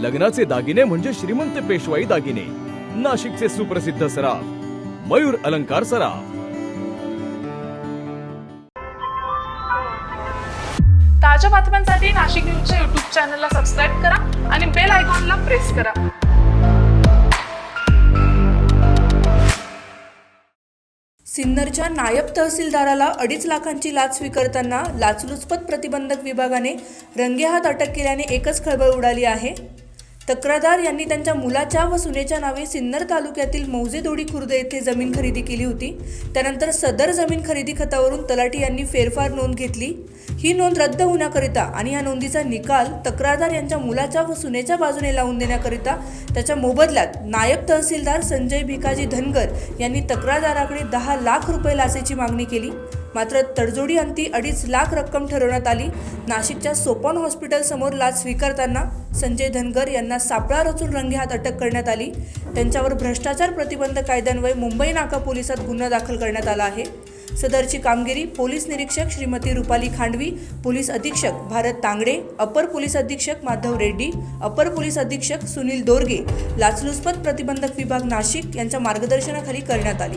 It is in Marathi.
लग्नाचे दागिने म्हणजे श्रीमंत पेशवाई दागिने. नाशिकचे सुप्रसिद्ध सराफ मयूर अलंकार सराफ. ताज्या बातम्यांसाठी नाशिक न्यूजच्या युट्यूब चॅनलला सबस्क्राईब करा आणि बेल आयकॉनला प्रेस करा. सिन्नरच्या नायब तहसीलदाराला अडीच लाखांची लाच स्वीकारताना लाचलुचपत प्रतिबंधक विभागाने रंगेहात अटक केल्याने एकच खळबळ उडाली आहे. तक्रारदार यांनी त्यांच्या मुलाच्या व सुनेच्या नावे सिन्नर तालुक्यातील मौजेदोडी खुर्द येथे जमीन खरेदी केली होती. त्यानंतर सदर जमीन खरेदी खतावरून तलाठी यांनी फेरफार नोंद घेतली. ही नोंद रद्द होण्याकरिता आणि या नोंदीचा निकाल तक्रारदार यांच्या मुलाच्या व सुनेच्या बाजूने लावून देण्याकरिता त्याच्या मोबदल्यात नायब तहसीलदार संजय भिकाजी धनगर यांनी तक्रारदाराकडे दहा लाख रुपये लाचेची मागणी केली. मात्र तडजोडी अंती अडीच लाख रक्कम ठरवण्यात आली. नाशिकच्या सोपान हॉस्पिटल समोर लाच स्वीकारताना संजय धनगर यांना सापळा रचून रंगेहात अटक करण्यात आली. त्यांच्यावर भ्रष्टाचार प्रतिबंध कायद्यान्वये मुंबई नाका पोलिसात गुन्हा दाखल करण्यात आला आहे. सदरची कामगिरी पोलीस निरीक्षक श्रीमती रुपाली खांडवी पोलीस अधीक्षक भारत तांगडे अपर पोलीस अधीक्षक माधव रेड्डी अपर पोलीस अधीक्षक सुनील दोरगे लाचलुचपत प्रतिबंधक विभाग नाशिक यांच्या मार्गदर्शनाखाली करण्यात आली.